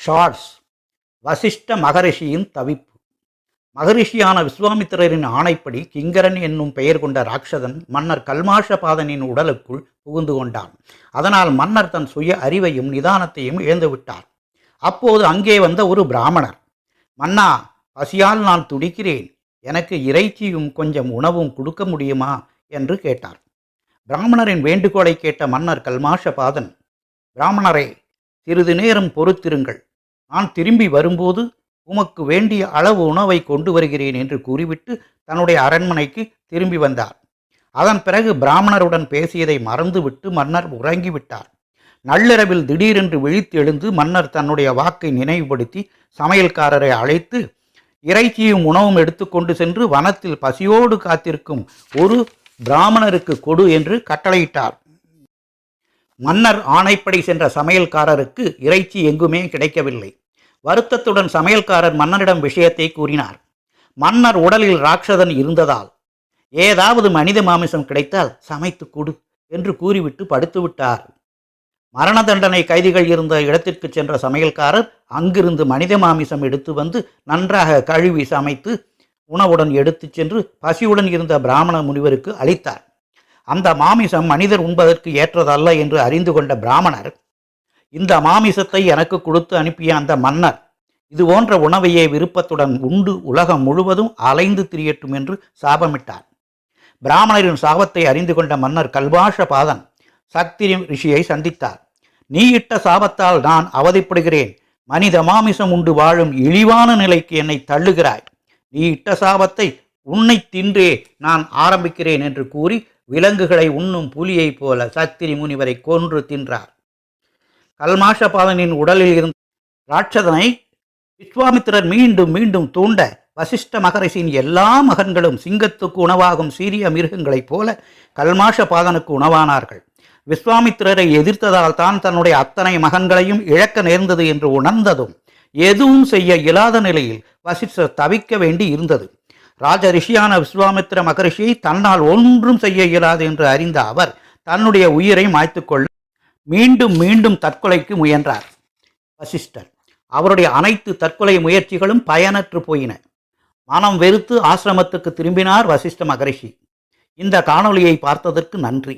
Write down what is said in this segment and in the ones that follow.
Shorts Vasishta மகரிஷியின் தவிப்பு. மகரிஷியான விஸ்வாமித்திரரின் ஆணைப்படி கிங்கரன் என்னும் பெயர் கொண்ட ராட்சதன் மன்னர் கல்மாஷபாதனின் உடலுக்குள் புகுந்து கொண்டான். அதனால் மன்னர் தன் சுய அறிவையும் நிதானத்தையும் இழந்துவிட்டார். அப்போது அங்கே வந்த ஒரு பிராமணர் மன்னா பசியால் நான் துடிக்கிறேன். எனக்கு இறைச்சியும் கொஞ்சம் உணவும் கொடுக்க முடியுமா? என்று கேட்டார். பிராமணரின் வேண்டுகோளை கேட்ட மன்னர் கல்மாஷபாதன் பிராமணரே சிறிது நேரம் பொறுத்திருங்கள். நான் திரும்பி வரும்போது உமக்கு வேண்டிய அளவு உணவை கொண்டு வருகிறேன் என்று கூறிவிட்டு தன்னுடைய அரண்மனைக்கு திரும்பி வந்தார். அதன் பிறகு பிராமணருடன் பேசியதை மறந்துவிட்டு மன்னர் உறங்கிவிட்டார். நள்ளிரவில் திடீரென்று விழித்து எழுந்து மன்னர் தன்னுடைய வாக்கை நினைவுபடுத்தி சமையல்காரரை அழைத்து இறைச்சியும் உணவும் எடுத்துக்கொண்டு சென்று வனத்தில் பசியோடு காத்திருக்கும் ஒரு பிராமணருக்கு கொடு என்று கட்டளையிட்டார். மன்னர் ஆணைப்படி சென்ற சமையல்காரருக்கு இறைச்சி எங்குமே கிடைக்கவில்லை. வருத்தத்துடன் சமையல்காரர் மன்னனிடம் விஷயத்தை கூறினார். மன்னர் உடலில் ராட்சதன் இருந்ததால் ஏதாவது மனித மாமிசம் கிடைத்தால் சமைத்து கொடு என்று கூறிவிட்டு படுத்துவிட்டார் மரண தண்டனை கைதிகள் இருந்த இடத்திற்கு சென்ற சமையல்காரர் அங்கிருந்து மனித மாமிசம் எடுத்து வந்து நன்றாக கழுவி சமைத்து உணவுடன் எடுத்துச் சென்று பசியுடன் இருந்த பிராமண முனிவருக்கு அளித்தார். அந்த மாமிசம் மனிதர் உண்பதற்கு ஏற்றதல்ல என்று அறிந்து கொண்ட பிராமணர் இந்த மாமிசத்தை எனக்கு கொடுத்து அனுப்பிய அந்த மன்னர் இது போன்ற உணவையே விருப்பத்துடன் உண்டு உலகம் முழுவதும் அலைந்து திரியட்டும் என்று சாபமிட்டார். பிராமணரின் சாபத்தை அறிந்து கொண்ட மன்னர் கல்பாஷபாதன் சக்தி ரிஷியை சந்தித்தார். நீ இட்ட சாபத்தால் நான் அவதிப்படுகிறேன். மனித மாமிசம் உண்டு வாழும் இழிவான நிலைக்கு என்னை தள்ளுகிறாய். நீ இட்ட சாபத்தை உன்னை தின்றே நான் ஆரம்பிக்கிறேன் என்று கூறி விலங்குகளை உண்ணும் புலியைப் போல சத்திரி முனிவரை கொன்று தின்றார். கல்மாஷபாதனின் உடலில் இருந்த ராட்சதனை விஸ்வாமித்திரர் மீண்டும் மீண்டும் தூண்ட வசிஷ்ட மகரிஷியின் எல்லா மகன்களும் சிங்கத்துக்கு உணவாகும் சீரிய மிருகங்களைப் போல கல்மாஷபாதனுக்கு உணவானார்கள். விஸ்வாமித்திரரை எதிர்த்ததால் தான் தன்னுடைய அத்தனை மகன்களையும் இழக்க நேர்ந்தது என்று உணர்ந்ததும் எதுவும் செய்ய இயலாத நிலையில் வசிஷ்டர் தவிக்க வேண்டி இருந்தது. ராஜ ரிஷியான விஸ்வாமித்திர மகரிஷியை தன்னால் ஒன்றும் செய்ய இயலாது என்று அறிந்த அவர் தன்னுடைய உயிரை மாய்த்துக்கொள்ள மீண்டும் மீண்டும் தற்கொலைக்கு முயன்றார். வசிஷ்டர் அவருடைய அனைத்து தற்கொலை முயற்சிகளும் பயனற்று போயின. மனம் வெறுத்து ஆசிரமத்துக்கு திரும்பினார் வசிஷ்ட மகரிஷி. இந்த காணொளியை பார்த்ததற்கு நன்றி.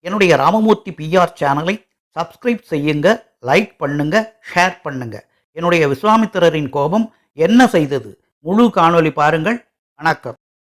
என்னுடைய ராமமூர்த்தி பிஆர் சேனலை சப்ஸ்கிரைப் செய்யுங்க லைக் பண்ணுங்க ஷேர் பண்ணுங்க. என்னுடைய விஸ்வாமித்திரரின் கோபம் என்ன செய்தது? முழு காணொளி பாருங்கள். வணக்கம்.